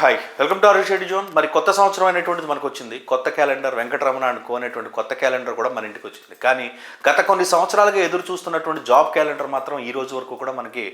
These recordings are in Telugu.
Hi welcome to Arun shed zone మరి కొత్త సంవత్సరం అనేటువంటిది మనకు వచ్చింది కొత్త క్యాలెండర్ వెంకటరమణ అనుకో అనేటువంటి కొత్త క్యాలెండర్ కూడా మన ఇంటికి వచ్చింది. కానీ గత కొన్ని సంవత్సరాలుగా ఎదురు చూస్తున్నటువంటి జాబ్ క్యాలెండర్ మాత్రం ఈ రోజు వరకు కూడా మనకి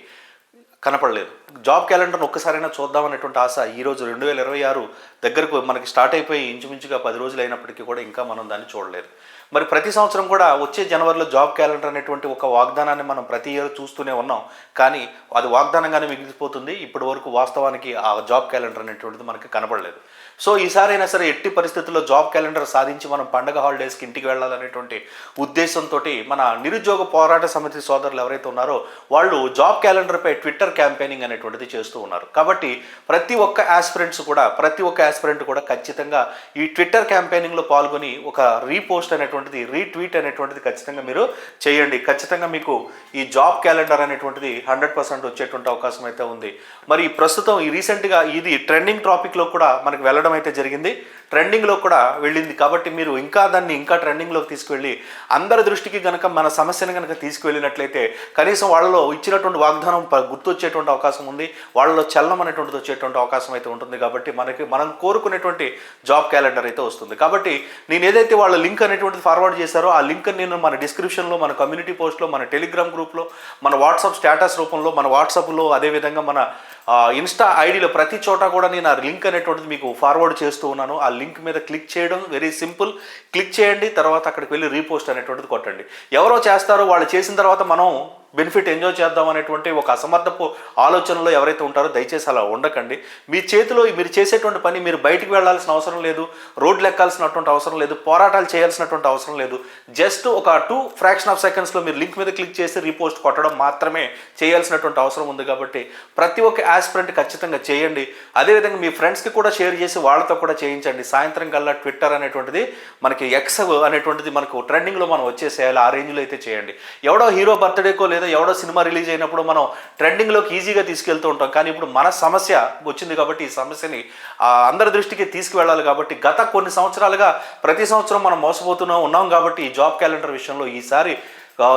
కనపడలేదు. జాబ్ క్యాలెండర్ను ఒక్కసారైనా చూద్దాం అనేటువంటి ఆశ ఈరోజు రెండు వేల ఇరవై ఆరు దగ్గరకు మనకి స్టార్ట్ అయిపోయి ఇంచుమించుగా పది రోజులు అయినప్పటికీ కూడా ఇంకా మనం దాన్ని చూడలేదు. మరి ప్రతి సంవత్సరం కూడా వచ్చే జనవరిలో జాబ్ క్యాలెండర్ అనేటువంటి ఒక వాగ్దానాన్ని మనం ప్రతి ఇయర్ చూస్తూనే ఉన్నాం. కానీ అది వాగ్దానంగానే మిగిలిపోతుంది. ఇప్పటి వరకు వాస్తవానికి ఆ జాబ్ క్యాలెండర్ అనేటువంటిది మనకి కనపడలేదు. సో ఈసారైనా సరే ఎట్టి పరిస్థితుల్లో జాబ్ క్యాలెండర్ సాధించి మనం పండగ హాలిడేస్కి ఇంటికి వెళ్ళాలనేటువంటి ఉద్దేశంతో మన నిరుద్యోగ పోరాట సమితి సోదరులు ఎవరైతే ఉన్నారో వాళ్ళు జాబ్ క్యాలెండర్పై ట్విట్టర్ క్యాంపెయినింగ్ అనేటువంటిది చేస్తూ ఉన్నారు. కాబట్టి ప్రతి ఒక్క ఆస్పిరెంట్స్ కూడా ప్రతి ఒక్క ఆస్పిరెంట్ కూడా ఖచ్చితంగా ఈ ట్విట్టర్ క్యాంపెయినింగ్లో పాల్గొని ఒక రీపోస్ట్ అనేటువంటిది రీట్వీట్ అనేటువంటిది ఖచ్చితంగా మీరు చేయండి. ఖచ్చితంగా మీకు ఈ జాబ్ క్యాలెండర్ అనేటువంటిది హండ్రెడ్ పర్సెంట్ వచ్చేటువంటి అవకాశం అయితే ఉంది. మరి ప్రస్తుతం ఈ రీసెంట్గా ఇది ట్రెండింగ్ టాపిక్లో కూడా మనకు వెళ్ళడం అయితే జరిగింది. ట్రెండింగ్లో కూడా వెళ్ళింది. కాబట్టి మీరు ఇంకా దాన్ని ఇంకా ట్రెండింగ్లోకి తీసుకువెళ్ళి అందరి దృష్టికి కనుక మన సమస్యను కనుక తీసుకువెళ్ళినట్లయితే కనీసం వాళ్ళలో ఇచ్చినటువంటి వాగ్దానం గుర్తొచ్చే వచ్చేటువంటి అవకాశం ఉంది. వాళ్ళలో చలనం అనేటువంటిది వచ్చేటువంటి అవకాశం అయితే ఉంటుంది కాబట్టి మనకి మనం కోరుకునేటువంటి జాబ్ క్యాలెండర్ అయితే వస్తుంది. కాబట్టి నేను ఏదైతే వాళ్ళ లింక్ అనేటువంటిది ఫార్వర్డ్ చేశారో ఆ లింక్ నేను మన డిస్క్రిప్షన్లో మన కమ్యూనిటీ పోస్ట్లో మన టెలిగ్రామ్ గ్రూప్లో మన వాట్సాప్ స్టేటస్ రూపంలో మన వాట్సాప్లో అదేవిధంగా మన ఇన్స్టా ఐడిలో ప్రతి చోట కూడా నేను ఆ లింక్ అనేటువంటిది మీకు ఫార్వర్డ్ చేస్తూ ఉన్నాను. ఆ లింక్ మీద క్లిక్ చేయడం వెరీ సింపుల్. క్లిక్ చేయండి తర్వాత అక్కడికి వెళ్ళి రీపోస్ట్ అనేటువంటిది కొట్టండి. ఎవరో చేస్తారో వాళ్ళు చేసిన తర్వాత మనం బెనిఫిట్ ఎంజాయ్ చేద్దాం అనేటువంటి ఒక అసమర్థపు ఆలోచనలో ఎవరైతే ఉంటారో దయచేసి అలా ఉండకండి. మీ చేతిలో మీరు చేసేటువంటి పని మీరు బయటికి వెళ్ళాల్సిన అవసరం లేదు రోడ్లు ఎక్కాల్సినటువంటి అవసరం లేదు పోరాటాలు చేయాల్సినటువంటి అవసరం లేదు. జస్ట్ ఒక టూ ఫ్రాక్షన్ ఆఫ్ సెకండ్స్లో మీరు లింక్ మీద క్లిక్ చేసి రీపోస్ట్ కొట్టడం మాత్రమే చేయాల్సినటువంటి అవసరం ఉంది కాబట్టి ప్రతి ఒక్క ఆస్పిరెంట్ ఖచ్చితంగా చేయండి. అదేవిధంగా మీ ఫ్రెండ్స్కి కూడా షేర్ చేసి వాళ్ళతో కూడా చేయించండి. సాయంత్రం కల్లా ట్విట్టర్ అనేటువంటిది మనకి ఎక్స్ అనేటువంటిది మనకు ట్రెండింగ్లో మనం వచ్చేసేయాలి. ఆ రేంజ్లో అయితే చేయండి. ఎవడో హీరో బర్త్డేకో లేదా ఎవడో సినిమా రిలీజ్ అయినప్పుడు మనం ట్రెండింగ్లోకి ఈజీగా తీసుకెళ్తూ ఉంటాం. కానీ ఇప్పుడు మన సమస్య వచ్చింది కాబట్టి ఈ సమస్యని అందరి దృష్టికి తీసుకువెళ్ళాలి కాబట్టి గత కొన్ని సంవత్సరాలుగా ప్రతి సంవత్సరం మనం మోసపోతూనే ఉన్నాం కాబట్టి ఈ జాబ్ క్యాలెండర్ విషయంలో ఈసారి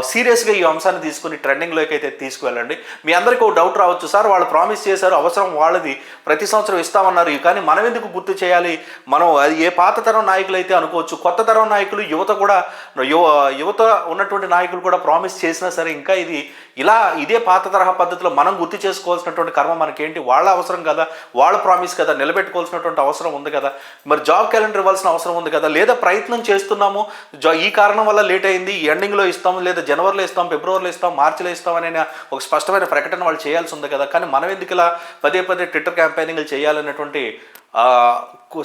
సీరియస్గా ఈ అంశాన్ని తీసుకుని ట్రెండింగ్లోకి అయితే తీసుకువెళ్ళండి. మీ అందరికీ ఒక డౌట్ రావచ్చు సార్ వాళ్ళు ప్రామిస్ చేశారు అవసరం వాళ్ళది ప్రతి సంవత్సరం ఇస్తామన్నారు. కానీ మనం ఎందుకు గుర్తు చేయాలి? మనం అది ఏ పాత తరం నాయకులు అయితే అనుకోవచ్చు కొత్త తరం నాయకులు యువత కూడా యువ యువత ఉన్నటువంటి నాయకులు కూడా ప్రామిస్ చేసినా సరే ఇంకా ఇది ఇలా ఇదే పాత తరహా పద్ధతిలో మనం గుర్తు చేసుకోవాల్సినటువంటి కర్మ మనకేంటి? వాళ్ళ అవసరం కదా వాళ్ళ ప్రామిస్ కదా నిలబెట్టుకోవాల్సినటువంటి అవసరం ఉంది కదా. మరి జాబ్ క్యాలెండర్ ఇవ్వాల్సిన అవసరం ఉంది కదా. లేదా ప్రయత్నం చేస్తున్నాము జా ఈ కారణం వల్ల లేట్ అయింది ఎండింగ్లో ఇస్తాము లేదా జనవరిలో ఇస్తాం ఫిబ్రవరిలో ఇస్తాం మార్చిలో ఇస్తాం అనే ఒక స్పష్టమైన ప్రకటన వాళ్ళు చేయాల్సి ఉంది కదా. కానీ మనం ఎందుకు ఇలా పదే పదే ట్విట్టర్ క్యాంపెయినింగ్లు చేయాలనేటువంటి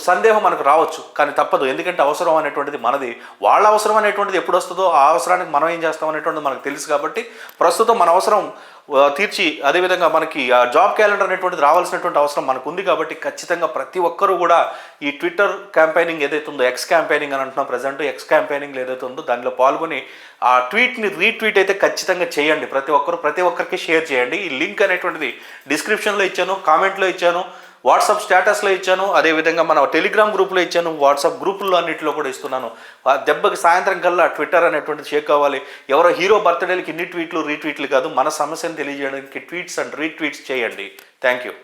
సందేహం మనకు రావచ్చు కానీ తప్పదు. ఎందుకంటే అవసరం అనేటువంటిది మనది. వాళ్ళ అవసరం అనేటువంటిది ఎప్పుడు వస్తుందో ఆ అవసరానికి మనం ఏం చేస్తాం అనేటువంటిది మనకు తెలుసు కాబట్టి ప్రస్తుతం మన అవసరం తీర్చి అదేవిధంగా మనకి ఆ జాబ్ క్యాలెండర్ అనేటువంటిది రావాల్సినటువంటి అవసరం మనకు ఉంది కాబట్టి ఖచ్చితంగా ప్రతి ఒక్కరూ కూడా ఈ ట్విట్టర్ క్యాంపెయినింగ్ ఏదైతే ఉందో ఎక్స్ క్యాంపెయినింగ్ అని అంటున్నాం ప్రజెంట్ ఎక్స్ క్యాంపెయినింగ్ ఏదైతే ఉందో దానిలో పాల్గొని ఆ ట్వీట్ని రీట్వీట్ అయితే ఖచ్చితంగా చేయండి. ప్రతి ఒక్కరు ప్రతి ఒక్కరికి షేర్ చేయండి. ఈ లింక్ అనేటువంటిది డిస్క్రిప్షన్లో ఇచ్చాను కామెంట్లో ఇచ్చాను. వాట్సాప్ స్టేటస్లో ఇచ్చాను అదేవిధంగా మన టెలిగ్రామ్ గ్రూప్లో ఇచ్చాను వాట్సాప్ గ్రూపుల్లో అన్నింటిలో కూడా ఇస్తున్నాను. ఆ దెబ్బకి సాయంత్రం కల్లా ట్విట్టర్ అనేటువంటిది షేక్ అవ్వాలి. ఎవరో హీరో బర్త్డేలకి ఇన్ని ట్వీట్లు రీట్వీట్లు కాదు మన సమస్యను తెలియజేయడానికి ట్వీట్స్ అండ్ రీట్వీట్స్ చేయండి. Thank you.